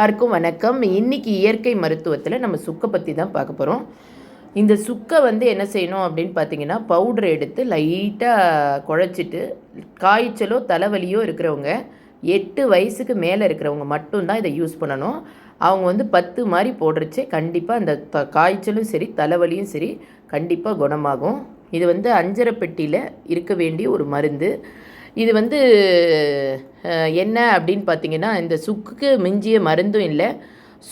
எல்லாருக்கும் வணக்கம். இன்னைக்கு இயற்கை மருத்துவத்தில் நம்ம சுக்கை பற்றி தான் பார்க்க போகிறோம் இந்த சுக்கை வந்து என்ன செய்யணும் அப்படின்னு பார்த்தீங்கன்னா பவுடர் எடுத்து லைட்டாக குழச்சிட்டு காய்ச்சலோ தலைவலியோ இருக்கிறவங்க எட்டு வயசுக்கு மேலே இருக்கிறவங்க மட்டும்தான் இதை யூஸ் பண்ணணும். அவங்க வந்து பத்து மாதிரி போடுறச்சே கண்டிப்பாக அந்த த காய்ச்சலும் சரி தலைவலியும் சரி கண்டிப்பாக குணமாகும். இது வந்து அஞ்சரை பெட்டியில் இருக்க வேண்டிய ஒரு மருந்து. இது வந்து என்ன அப்படின்னு பார்த்தீங்கன்னா இந்த சுக்குக்கு மிஞ்சிய மருந்தும் இல்லை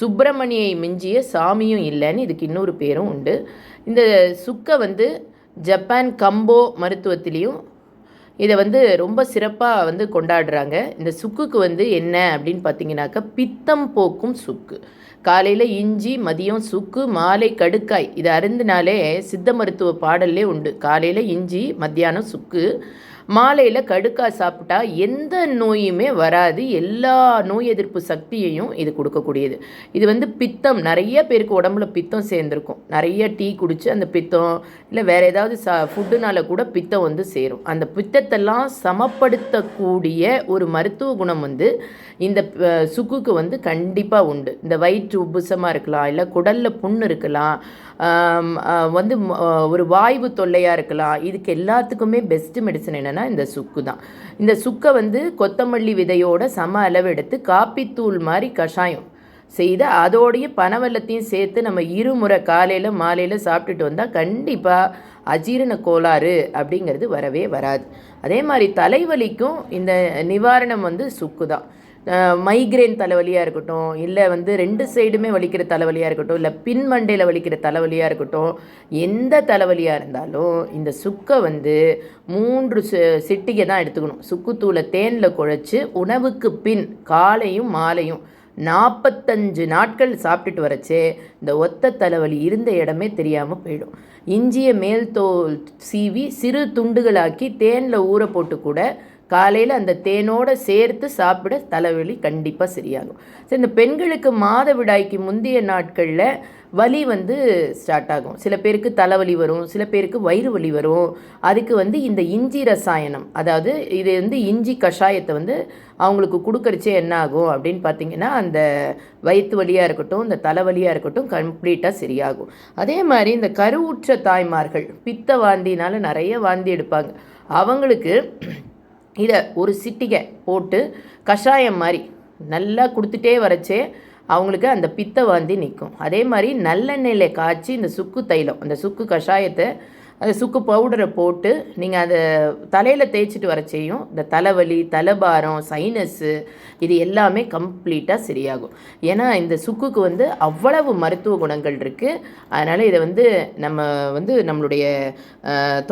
சுப்பிரமணியை மிஞ்சிய சாமியும் இல்லைன்னு இதுக்கு இன்னொரு பேரும் உண்டு. இந்த சுக்கை வந்து ஜப்பான் கம்போ மருத்துவத்திலையும் இதை வந்து ரொம்ப சிறப்பாக வந்து கொண்டாடுறாங்க. இந்த சுக்குக்கு வந்து என்ன அப்படின்னு பார்த்தீங்கன்னாக்கா பித்தம் போக்கும் சுக்கு. காலையில் இஞ்சி மதியம் சுக்கு மாலை கடுக்காய். இது அருந்தினாலே சித்த மருத்துவ பாடல்லே உண்டு. காலையில் இஞ்சி மத்தியானம் சுக்கு. மாலையில் கடுக்காய் சாப்பிட்டா எந்த நோயுமே வராது. எல்லா நோய் எதிர்ப்பு சக்தியையும் இது கொடுக்கக்கூடியது. இது வந்து பித்தம். நிறைய பேருக்கு உடம்புல பித்தம் சேர்ந்துருக்கும். நிறைய டீ குடித்து அந்த பித்தம் இல்லை வேறு ஏதாவது சா ஃபுட்டுனால கூட பித்தம் வந்து சேரும். அந்த பித்தத்தெல்லாம் சமப்படுத்தக்கூடிய ஒரு மருத்துவ குணம் வந்து இந்த சுக்குக்கு வந்து கண்டிப்பாக உண்டு. இந்த வயிற்று உப்புசமாக இருக்கலாம் இல்லை குடலில் புண்ணு இருக்கலாம் வந்து ஒரு வாய்வு தொல்லையாக இருக்கலாம். இதுக்கு எல்லாத்துக்குமே பெஸ்ட்டு மெடிசன் என்னென்னா இந்த சுக்கு தான். இந்த சுக்கை வந்து கொத்தமல்லி விதையோட சம அளவு எடுத்து காப்பித்தூள் மாதிரி கஷாயம் செய்து அதோடைய பனவெல்லத்தையும் சேர்த்து நம்ம இருமுறை காலையில் மாலையில் சாப்பிட்டுட்டு வந்தால் கண்டிப்பாக அஜீரண கோளாறு அப்படிங்கிறது வரவே வராது. அதே மாதிரி தலைவலிக்கும் இந்த நிவாரணம் வந்து சுக்கு தான். மைக்ரேன் தலைவலியாக இருக்கட்டும் இல்லை வந்து ரெண்டு சைடுமே வலிக்கிற தலைவலியாக இருக்கட்டும் இல்லை பின் மண்டையில் வலிக்கிற தலைவலியாக இருக்கட்டும் எந்த தலைவலியாக இருந்தாலும் இந்த சுக்கை வந்து மூன்று சிட்டிகை தான் எடுத்துக்கணும். சுக்குத்தூளை தேனில் குழைச்சி உணவுக்கு பின் காலையும் மாலையும் நாற்பத்தஞ்சு நாட்கள் சாப்பிட்டுட்டு வரச்சே இந்த ஒத்த தலைவலி இருந்த இடமே தெரியாமல் போயிடும். இஞ்சிய மேல் தோல் சீவி சிறு துண்டுகளாக்கி தேனில் ஊற போட்டு கூட காலையில் அந்த தேனோட சேர்த்து சாப்பிட தலைவலி கண்டிப்பாக சரியாகும். சரி இந்த பெண்களுக்கு மாதவிடாய்க்கு முந்தைய நாட்களில் வலி வந்து ஸ்டார்ட் ஆகும். சில பேருக்கு தலைவலி வரும் சில பேருக்கு வயிறு வலி வரும். அதுக்கு வந்து இந்த இஞ்சி ரசாயனம் அதாவது இது வந்து இஞ்சி கஷாயத்தை வந்து அவங்களுக்கு கொடுக்கறச்சே என்ன ஆகும் அப்படின்னு பார்த்தீங்கன்னா அந்த வயிற்று வலியாக இருக்கட்டும் இந்த தலைவலியாக இருக்கட்டும் கம்ப்ளீட்டாக சரியாகும். அதே மாதிரி இந்த கருவுற்ற தாய்மார்கள் பித்த வாந்தினால் நிறைய வாந்தி எடுப்பாங்க. அவங்களுக்கு இதை ஒரு சிட்டிகை போட்டு கஷாயம் மாதிரி நல்லா கொடுத்துட்டே வரச்சே அவங்களுக்கு அந்த பித்த வாந்தி நிற்கும் அதே மாதிரி நல்லெண்ணெயில் காய்ச்சி இந்த சுக்கு தைலம் அந்த சுக்கு கஷாயத்தை அந்த சுக்கு பவுடரை போட்டு நீங்கள் அதை தலையில் தேய்ச்சிட்டு வரச்சேயும் இந்த தலைவலி தலைபாரம் சைனஸ்ஸு இது எல்லாமே கம்ப்ளீட்டாக சரியாகும். ஏன்னா இந்த சுக்குக்கு வந்து அவ்வளவு மருத்துவ குணங்கள் இருக்குது அதனால் இதை வந்து நம்ம வந்து நம்மளுடைய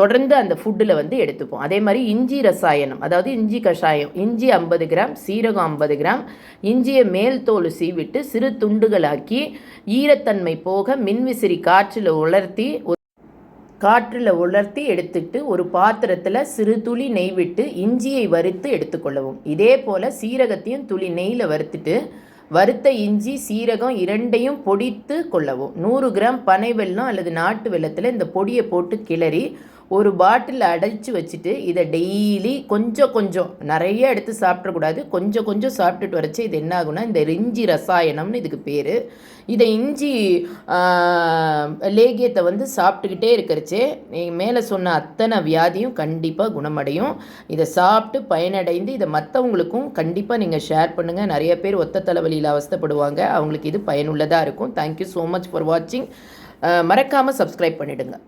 தொடர்ந்து அந்த ஃபுட்டில் வந்து எடுத்துப்போம். அதே மாதிரி இஞ்சி ரசாயனம் அதாவது இஞ்சி கஷாயம் இஞ்சி ஐம்பது கிராம் சீரகம் ஐம்பது கிராம் இஞ்சியை மேல் தோல் சீவிட்டு சிறு துண்டுகளாக்கி ஈரத்தன்மை போக மின்விசிறி காற்றில் உலர்த்தி காற்றில் உலர்த்தி எடுத்துட்டு ஒரு பாத்திரத்தில் சிறு துளி நெய் விட்டு இஞ்சியை வறுத்து எடுத்துக்கொள்ளவும் இதே போல் சீரகத்தையும் துளி நெய்யில் வறுத்துட்டு வறுத்த இஞ்சி சீரகம் இரண்டையும் பொடித்து கொள்ளவும். நூறு கிராம் பனை வெல்லம் அல்லது நாட்டு வெல்லத்தில் இந்த பொடியை போட்டு கிளறி ஒரு பாட்டில் அடைச்சி வச்சுட்டு இதை டெய்லி கொஞ்சம் கொஞ்சம் நிறைய எடுத்து சாப்பிடக்கூடாது. கொஞ்சம் கொஞ்சம் சாப்பிட்டுட்டு வரைச்சி இது என்ன ஆகும்னா இந்த இஞ்சி ரசாயனம்னு இதுக்கு பேர். இதை இஞ்சி லேகியத்தை வந்து சாப்பிட்டுக்கிட்டே இருக்கிறச்சே நீங்கள் மேலே சொன்ன அத்தனை வியாதியும் கண்டிப்பாக குணமடையும். இதை சாப்பிட்டு பயனடைந்து இதை மற்றவங்களுக்கும் கண்டிப்பாக நீங்கள் ஷேர் பண்ணுங்கள் நிறைய பேர் ஒத்த தலைவலியில் அவஸ்தைப்படுவாங்க. அவங்களுக்கு இது பயனுள்ளதாக இருக்கும். தேங்க்யூ ஸோ மச் ஃபார் வாட்சிங் மறக்காமல் சப்ஸ்கிரைப் பண்ணிவிடுங்க